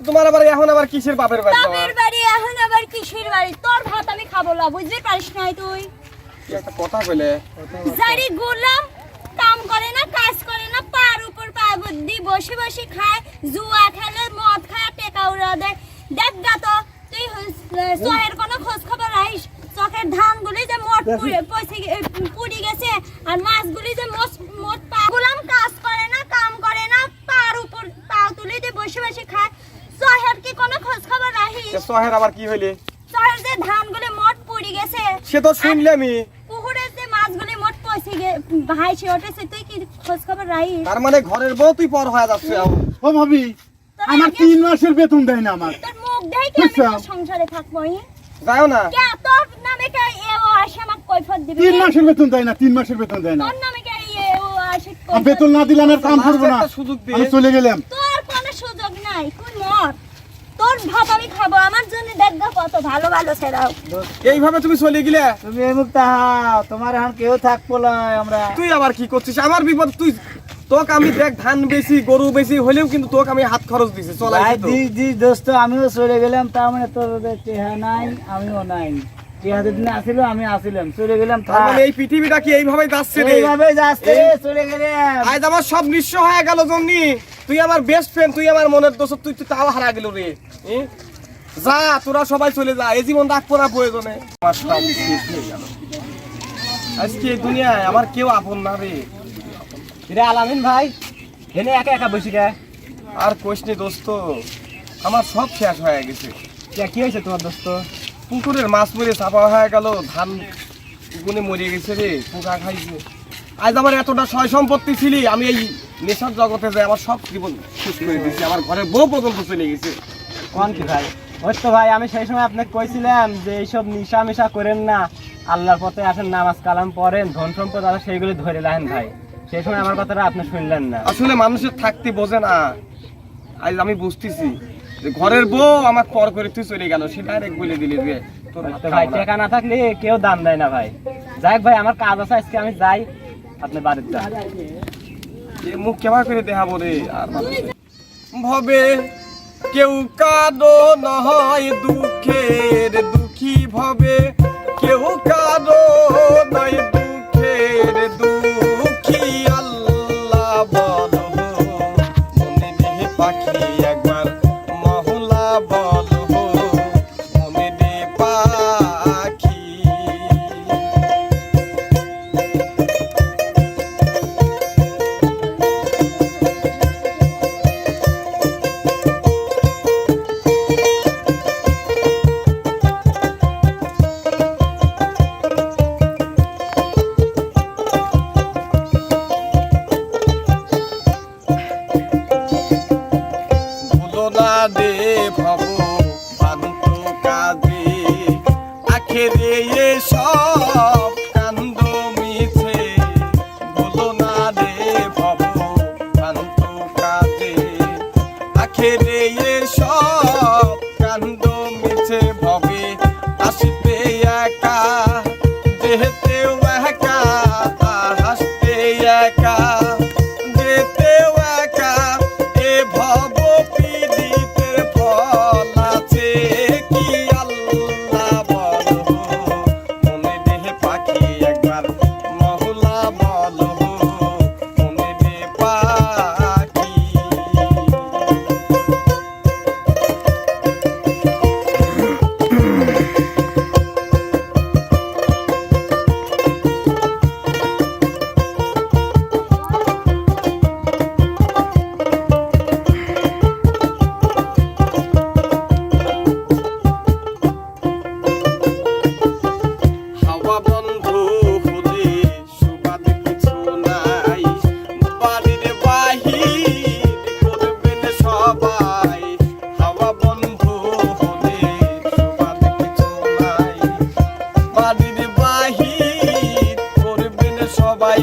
তোমার আবার এখন আবার কিসের বাপের বাড়ি? বাপের বাড়ি এখন আবার কিসের বাড়ি? তোর ভাত আমি খাব না বুঝতে পারিস নাই তুই? একটা কথা কইলে? জারি গুলাম কাম করে না কাজ করে না পার উপর পা বুদ্ধি বসে বসে খায় জুয়া খেলে মদ খায় টেকা উড়া দেয়। দেখ গা তো তুই চহের কোনো খোঁজ খবর রাখিস? চকের ধানগুলি যে মোট পুড়ে- পুড়ি গেছে আর মাছগুলি যে মোট মোট পা গুলাম কাজ করে না কাম করে না পার উপর পা তুলে যে বসে বসে খায় চহের কি কোনো খোঁজ খবর রাখিস শহর আবার কি হইলে? চহের যে ধানগুলি মোট পুড়ি গেছে। সে তো শুনলামই পুকুরের যে মাছগুলি মোট পয়সে গে ভাইছে ওঠেছে তুই কি খোঁজ খবর রাখিস? তার মানে ঘরের বউ তুই পর হয়ে যাচ্ছে ও ভাবি আমার তিন মাসের বেতন দেয় না আমার। তোর মুখ দেখ কি আমি সংসারে থাকব যাও না। কে তোর নামে কে এ ও আসে আমাকে কৈফত দিবে? তিন মাসের বেতন দেয় না তিন মাসের বেতন দেয় না। তোর নামে কে এ ও আসে বেতন না দিলে আমার কাম করব না। আমি চলে গেলাম। তোর কোনো সুযোগ নাই তোর ভাত আমি খাব আমার জন্য কত ভালো ভালো ছেড়াও এইভাবে তুমি চলে গেলে? তুমি এই মুক্তা তোমার এখন কেউ থাকব না আমরা। তুই আবার কি করছিস? আমার বিপদ তুই তোকে আমি দেখ ধান বেশি গরু বেশি হলেও কিন্তু তোকে আমি হাত খরচ দিছি চলাই দি দি দোস্ত আমিও চলে গেলাম তার মানে তোর চেহারা নাই আমিও নাই। আমি আসিলাম চলে গেলাম। মানে এই পৃথিবীটা কি এইভাবে যাচ্ছে রে? এইভাবে যাচ্ছে চলে গেলাম। আজ আমার সব নিঃস্ব হয়ে গেল জন্যি তুই আমার বেস্ট ফ্রেন্ড তুই আমার মনের দোষ, তুই তুই তাও হারা গেল রে? যা, তোরা সবাই চলে যা, এই জীবন রাখব না প্রয়োজনে। আজকে দুনিয়ায় আমার কেউ আপন না রে। রে আলামিন ভাই, এনে একা একা বসে গে আর কোশনি দোস্ত, আমার সব শেষ হয়ে গেছে। কি হয়েছে তোমার দোস্ত? পুকুরের মাছ মরে চাপা হয়ে গেল, ধান গুনে মরে গেছে রে, পোকা খাইছে। আজ আমার এতটা সয় সম্পত্তি ছিলি, আমি এই নেশার জগতে যাই আমার সব জীবন শেষ করে দিয়েছি আমার ঘরের বউ পর্যন্ত চলে গেছে। কোন কি ভাই? ওই তো ভাই আমি সেই সময় আপনাকে কইছিলাম যে এইসব নিশা মিশা করেন না আল্লাহর পথে আসেন নামাজ কালাম পড়েন ধন সম্পদ আছে সেইগুলি ধরে লাহেন ভাই। সেই সময় আমার কথাটা আপনি শুনলেন না। আসলে মানুষের থাকতে বোঝে না। আজ আমি বুঝতেছি যে ঘরের বউ আমার পর করে তুই চলে গেল সে ডাইরেক্ট বলে দিলি যে তোর ভাই টাকা না থাকলে কেউ দাম দেয় না ভাই। যাই ভাই আমার কাজ আছে আজকে আমি যাই আপনি বাড়িতে মুখ কেমন করে দেখাবো রে? আর ভবে কেউ কাঁদো, নহয় দুঃখের দুঃখী ভবে। কেউ কাঁদো ভুলো না রে বাহির করবেন সবাই